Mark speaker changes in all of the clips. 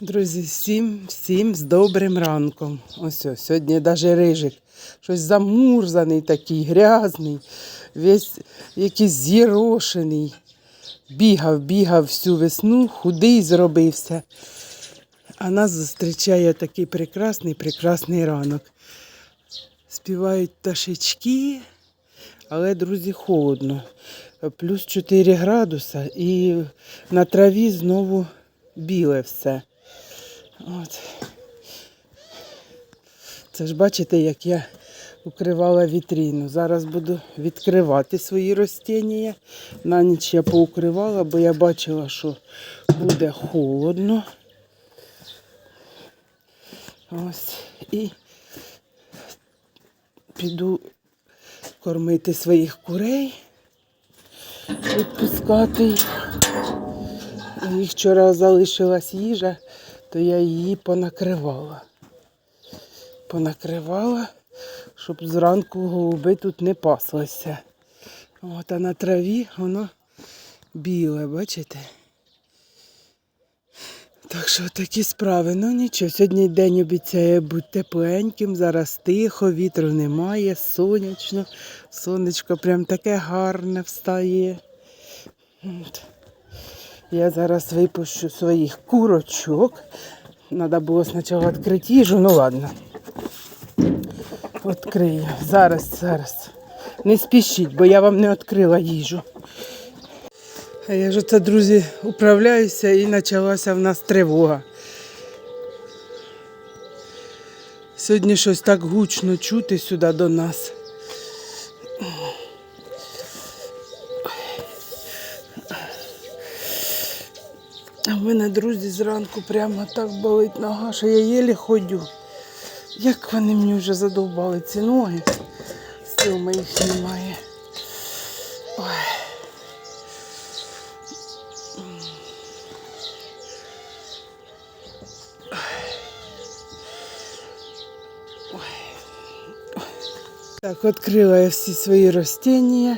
Speaker 1: Друзі, всім, всім з добрим ранком. Ось ось, сьогодні навіть рижик. Щось замурзаний такий, грязний, весь якийсь з'єрошений. Бігав, бігав всю весну, худий зробився. А нас зустрічає такий прекрасний, прекрасний ранок. Співають пташечки, але, друзі, холодно. Плюс 4 градуса і на траві знову біле все. От. Це ж бачите, як я укривала вітріну. Зараз буду відкривати свої ростіння. На ніч я поукривала, бо я бачила, що буде холодно. Ось. І піду кормити своїх курей, відпускати їх. Вчора залишилась їжа, то я її понакривала. Понакривала, щоб зранку голуби тут не паслися. От, а на траві воно біле, бачите? Так що такі справи. Ну нічого, сьогодні день обіцяє бути тепленьким, зараз тихо, вітру немає, сонячно. Сонечко прям таке гарне встає. От. Я зараз випущу своїх курочок. Треба було спочатку відкрити їжу, ну ладно. Відкрию. Зараз, зараз. Не спішіть, бо я вам не відкрила їжу. А я ж оце, друзі, управляюся і почалася в нас тривога. Сьогодні щось так гучно чути сюди до нас. В мене, друзі, зранку прямо так болить нога, що я єлі ходю. Як вони мені вже задовбали ці ноги. Сил моїх немає. Ой. Так, відкрила я всі свої ростіння,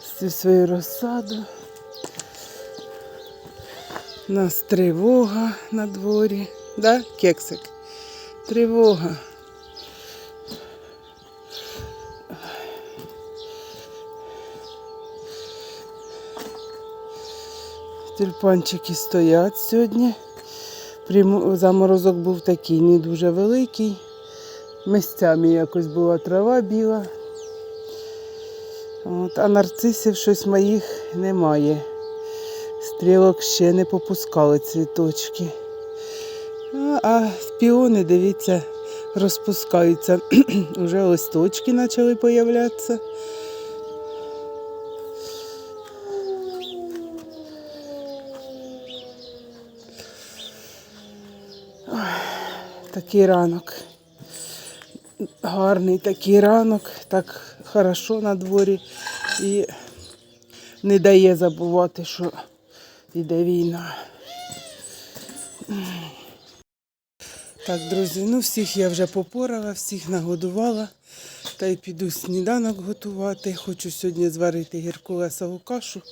Speaker 1: всю свою розсаду. У нас тривога на дворі. Да, кексик? Тривога. Тюльпанчики стоять сьогодні. Заморозок був такий, не дуже великий. Місцями якось була трава біла. От, а нарцисів щось моїх немає. Стрілок ще не попускали цвіточки. А, піони, дивіться, розпускаються. Уже листочки почали появлятися. Такий ранок. Гарний такий ранок, так хорошо на дворі і не дає забувати, що йде війна. Так, друзі, ну всіх я вже попорала, всіх нагодувала. Та й піду сніданок готувати. Хочу сьогодні зварити гіркулесову кашу.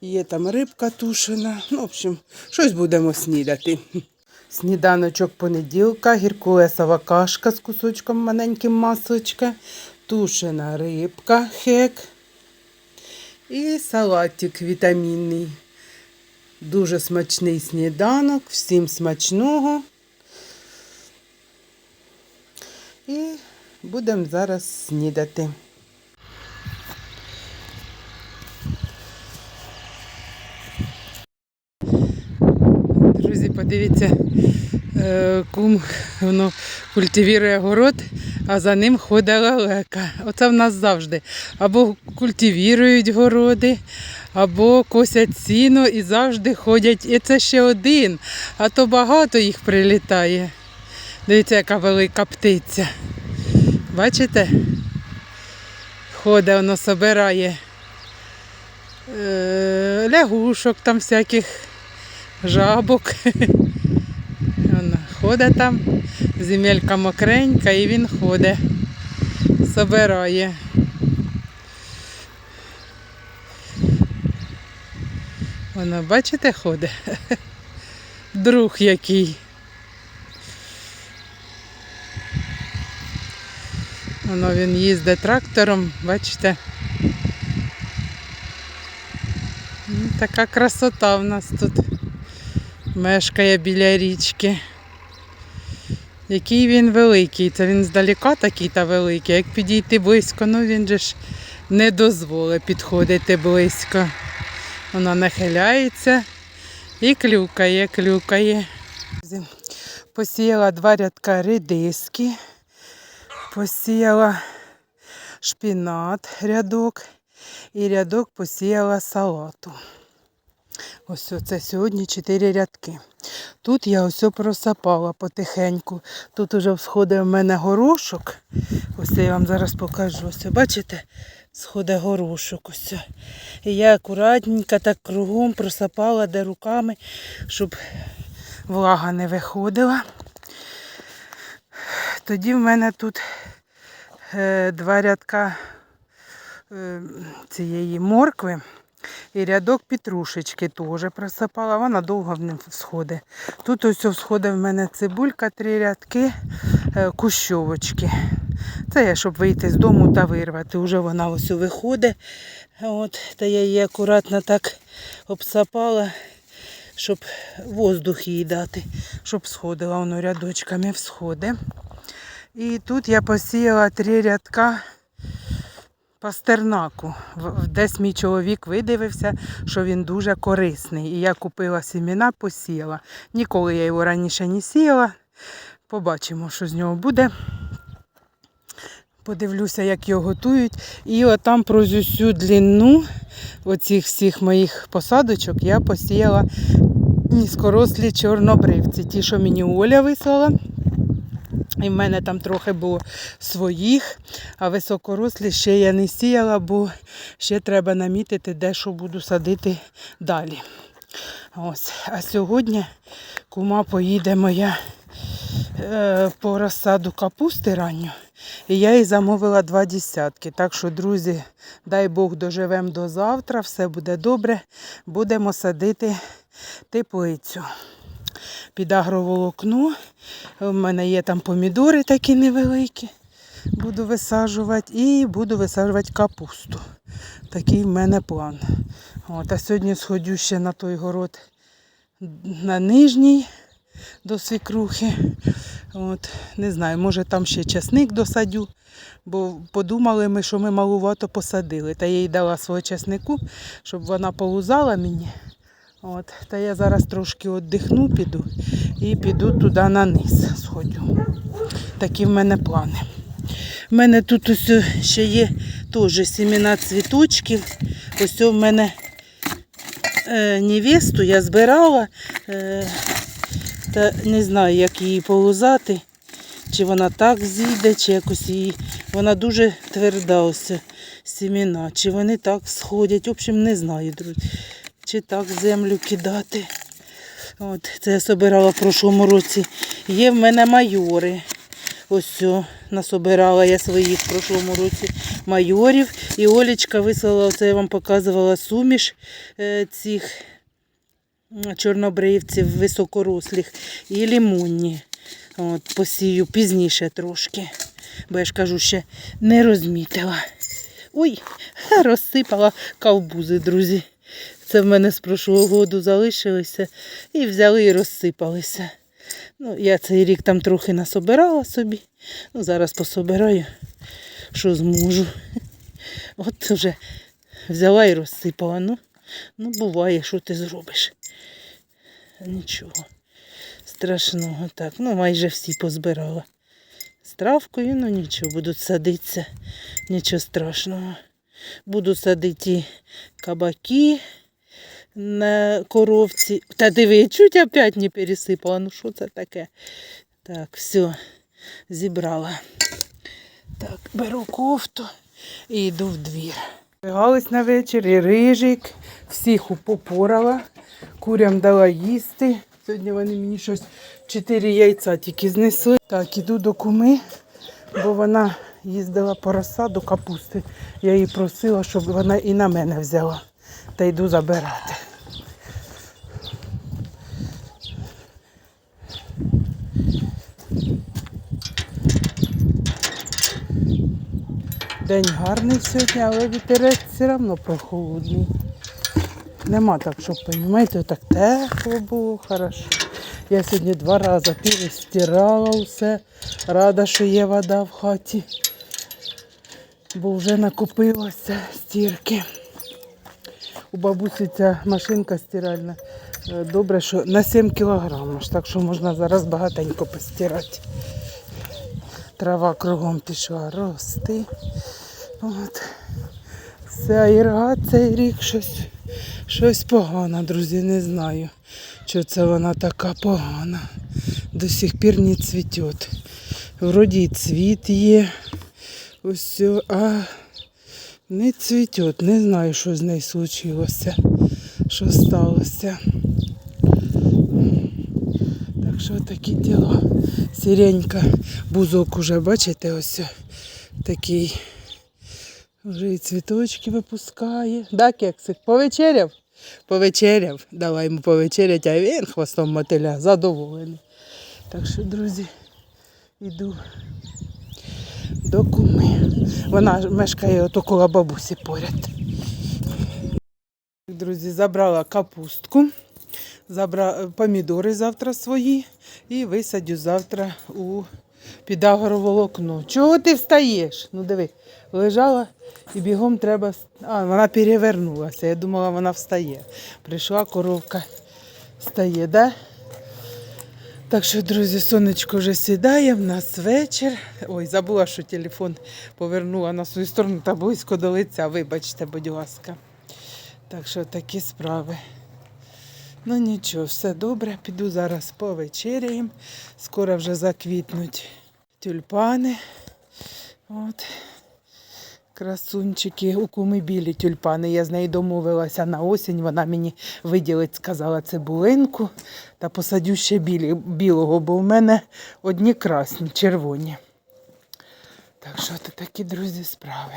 Speaker 1: Є там рибка тушена. Ну, в общем, щось будемо снідати. Сніданочок понеділка, гіркулесова кашка з кусочком маленьким масличка, тушена рибка, хек і салатик вітамінний. Дуже смачний сніданок, всім смачного. І будемо зараз снідати. Друзі, подивіться, е, кум воно культивірує город, а за ним ходить лелека. Оце в нас завжди. Або культивірують городи, або косять сіно і завжди ходять. І це ще один, а то багато їх прилітає. Дивіться, яка велика птиця. Бачите? Ходить, воно собирає е, лягушок там всяких жабок. Ходить там, земелька мокренька і він ходить, собирає. Воно, бачите, ходить. друг який. Воно він їздить трактором, бачите. Ну, Така красота в нас тут мешкає біля річки. Який він великий. Це він здалека такий та великий. Як підійти близько, ну він же ж не дозволить підходити близько. Вона нахиляється і клюкає, клюкає. Посіяла два рядка редиски, посіяла шпінат рядок і рядок посіяла салату. Ось це сьогодні чотири рядки. Тут я ось просапала потихеньку. Тут уже всходить в мене горошок. Ось я вам зараз покажу. Ось, бачите, сходить горошок. Ось. І я акуратненько так кругом просапала де руками, щоб влага не виходила. Тоді в мене тут е, два рядка е, цієї моркви. І рядок петрушечки теж просипала, вона довго в ним всходить. Тут ось всходить в мене цибулька, три рядки, е, кущовочки. Це я, щоб вийти з дому та вирвати. Уже вона ось виходить. От, та я її акуратно так обсапала, щоб воздух їй дати, щоб сходила воно рядочками всходить. І тут я посіяла три рядка пастернаку. Десь мій чоловік видивився, що він дуже корисний. І я купила сіміна, посіяла. Ніколи я його раніше не сіяла. Побачимо, що з нього буде. Подивлюся, як його готують. І отам про всю длину оцих всіх моїх посадочок я посіяла низькорослі чорнобривці. Ті, що мені Оля вислала. І в мене там трохи було своїх, а високорослі ще я не сіяла, бо ще треба намітити, де що буду садити далі. Ось. А сьогодні кума поїде моя е, по розсаду капусти ранньо. І я їй замовила два десятки. Так що, друзі, дай Бог доживемо до завтра, все буде добре. Будемо садити теплицю під агроволокно. У мене є там помідори такі невеликі. Буду висаджувати і буду висаджувати капусту. Такий в мене план. От, а сьогодні сходю ще на той город на нижній до свікрухи. От, не знаю, може там ще часник досадю, бо подумали ми, що ми малувато посадили. Та я їй дала свого часнику, щоб вона полузала мені. От, та я зараз трошки віддихну, піду і піду туди на низ сходю. Такі в мене плани. У мене тут ось ще є теж сімена цвіточків. Ось у мене е, невесту я збирала, е, та не знаю, як її полузати. Чи вона так зійде, чи якось її. Вона дуже тверда ось сімена, чи вони так сходять. В общем, не знаю, друзі. Чи так землю кидати. От, це я собирала в прошлому році. Є в мене майори. Ось о, насобирала я своїх в прошлому році майорів. І Олічка вислала, оце я вам показувала суміш е, цих чорнобривців високорослих і лимонні. От, посію пізніше трошки. Бо я ж кажу, ще не розмітила. Ой, розсипала ковбузи, друзі. Це в мене з прошлого року залишилися і взяли і розсипалися. Ну, я цей рік там трохи насобирала собі. Ну, зараз пособираю, що зможу. От вже взяла і розсипала. Ну, ну буває, що ти зробиш. Нічого страшного. Так, ну майже всі позбирала. З травкою, ну нічого, будуть садитися, нічого страшного. Буду садити кабаки на коровці. Та диви, чуть опять не пересипала. Ну що це таке? Так, все, зібрала. Так, беру кофту і йду в двір. Пригалась на вечір і рижик, всіх упопорала, курям дала їсти. Сьогодні вони мені щось чотири яйця тільки знесли. Так, іду до куми, бо вона їздила по розсаду капусти. Я її просила, щоб вона і на мене взяла. Та йду забирати. День гарний сьогодні, але вітерець все одно прохолодний. Нема так, щоб, розумієте, так тепло було, хорошо. Я сьогодні два рази перестирала все. Рада, що є вода в хаті. Бо вже накопилося стірки. У бабусі ця машинка стиральна. е, Добре, що на 7 кілограмів, так що можна зараз багатенько постирати. Трава кругом пішла рости. От. Все, ірга цей рік щось, щось погано, друзі, не знаю, що це вона така погана. До сих пір не цвіте. Вроді і цвіт є. Ось, а не цвіте. Не знаю, що з нею случилося, що сталося. Так що такі діла. Сіренька, бузок уже, бачите, ось такий. Вже і цвіточки випускає. Да, кексик, повечеряв? Повечеряв. Давай йому повечерять, а він хвостом мотиля задоволений. Так що, друзі, йду до куми. Вона мешкає от около бабусі поряд. Друзі, забрала капустку, забра... помідори завтра свої і висадю завтра у під агроволокно. Чого ти встаєш? Ну диви, лежала і бігом треба. А, вона перевернулася. Я думала, вона встає. Прийшла коровка, стає, да? Так що, друзі, сонечко вже сідає, в нас вечір. Ой, забула, що телефон повернула на свою сторону та близько до лиця. Вибачте, будь ласка. Так що такі справи. Ну нічого, все добре. Піду зараз повечеряємо. Скоро вже заквітнуть тюльпани. От. Красунчики, у куми білі тюльпани. Я з нею домовилася на осінь. Вона мені виділить, сказала цибулинку та посадю ще білі, білого, бо в мене одні красні, червоні. Так що то такі, друзі, справи.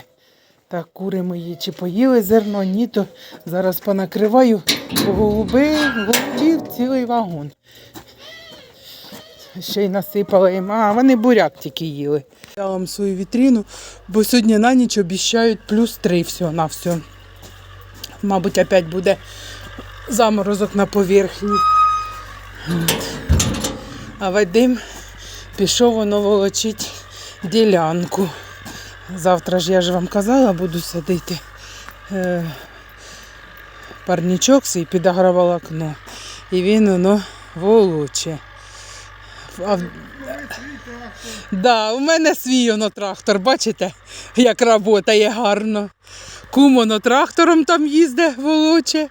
Speaker 1: Так, кури мої чи поїли зерно, ні, то зараз понакриваю голуби, голубів цілий вагон. Ще й насипала їм. А, вони буряк тільки їли. Я вам свою вітрину, бо сьогодні на ніч обіщають плюс три всього на все. Мабуть, опять буде заморозок на поверхні. А Вадим пішов воно волочить ділянку. Завтра ж я ж вам казала, буду садити е, парнічок свій під агроволокно. І він воно волоче. Да, у мене свій воно трактор, бачите, як працює гарно. Кум воно трактором там їздить, волоче,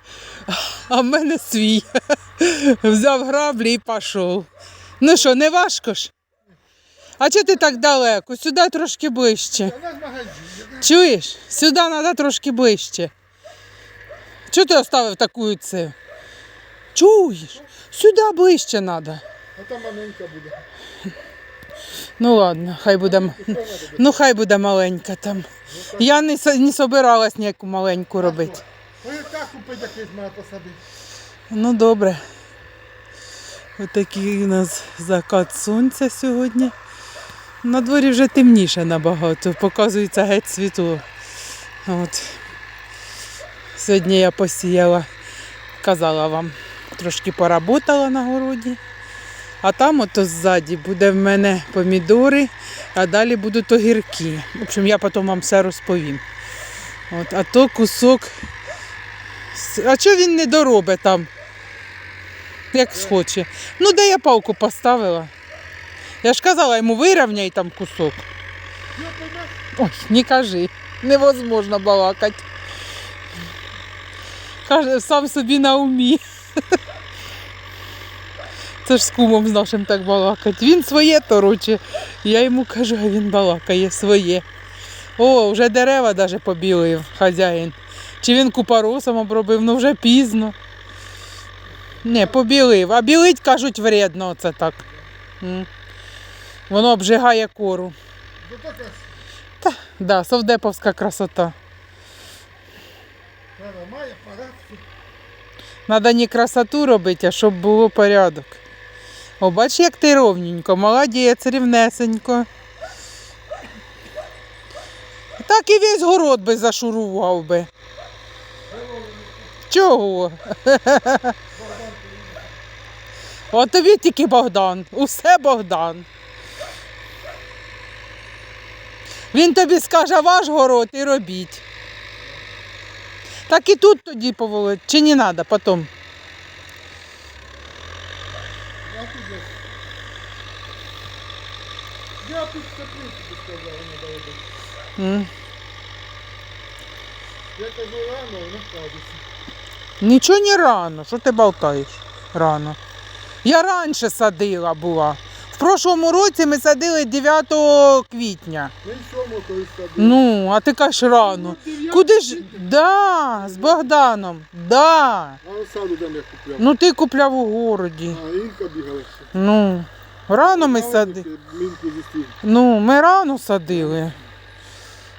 Speaker 1: а в мене свій. Взяв граблі і пішов. Ну що, не важко ж? А чого ти так далеко? Сюди трошки ближче. Чуєш? Сюди треба трошки ближче. Чого ти оставив таку це? Чуєш? Сюди ближче треба.
Speaker 2: А там маленька буде.
Speaker 1: Ну ладно, хай буде. Ну хай буде маленька там. Я не, не собиралась ніяку маленьку робити.
Speaker 2: Ну.
Speaker 1: Ну добре. Отакий у нас закат сонця сьогодні. На дворі вже темніше набагато, показується геть світло. От. Сьогодні я посіяла, казала вам, трошки поработала на городі. А там ото ззаді буде в мене помідори, а далі будуть огірки. В общем, я потім вам все розповім. От, а то кусок. А чого він не доробить там? Як схоче. Ну, де я палку поставила? Я ж казала йому вирівняй там кусок. Ой, не кажи. Невозможно балакати. Каже, сам собі на умі. Це ж з кумом з нашим так балакать. Він своє тороче. Я йому кажу, а він балакає своє. О, вже дерева навіть побілив хазяїн. Чи він купоросом обробив, ну вже пізно. Не, побілив. А білить, кажуть, вредно це так. Воно обжигає кору. Та, да, совдеповська красота. Надо не красоту робити, а щоб було порядок. О, бач, як ти ровненько, молодець, рівнесенько. Так і весь город би зашурував би. Чого? От тобі тільки Богдан. Усе Богдан. Він тобі скаже ваш город і робіть. Так і тут тоді поволить. Чи не треба потім?
Speaker 2: Я. Тут степлю, тобі сказав, не доведу. Я кажу рано, вона кажеться.
Speaker 1: Нічого не рано. Що ти болтаєш? Рано. Я раніше садила була. В прошлому році ми садили 9 квітня.
Speaker 2: Ну і сьому колись садив.
Speaker 1: Ну, а ти кажеш рано.
Speaker 2: дев'ятий
Speaker 1: Куди ж? Да, з Богданом. Да.
Speaker 2: А саду там я купляв.
Speaker 1: Ну ти купляв у городі.
Speaker 2: А Інка бігала ще.
Speaker 1: Ну, рано ми садили. Ну, ми рано садили.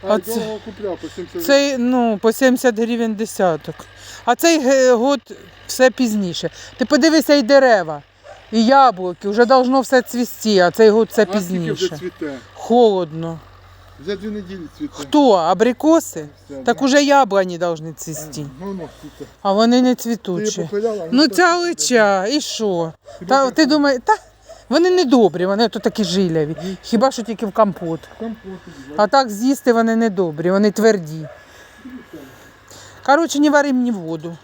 Speaker 2: А
Speaker 1: Оце-
Speaker 2: цього купляв по 70
Speaker 1: Цей, ну, по 70 гривень десяток. А цей год все пізніше. Ти подивися і дерева, і яблуки, вже должно все цвісти, а цей год все
Speaker 2: А скільки вже
Speaker 1: пізніше.
Speaker 2: цвіте?
Speaker 1: Холодно.
Speaker 2: Вже дві неділі цвіте.
Speaker 1: Хто? Абрикоси?
Speaker 2: Все,
Speaker 1: Так
Speaker 2: да.
Speaker 1: уже яблуні повинні цвісти.
Speaker 2: Ну, ну, цвіте.
Speaker 1: А вони не
Speaker 2: Ти її
Speaker 1: цвітучі. Ну
Speaker 2: так
Speaker 1: ця
Speaker 2: цвіте.
Speaker 1: лича, і що? Та, ти думаєш, та вони не добрі, вони то такі жиляві. Хіба що тільки в компот.
Speaker 2: Компот,
Speaker 1: А так з'їсти вони не добрі, вони тверді. Коротше, не вари мені воду.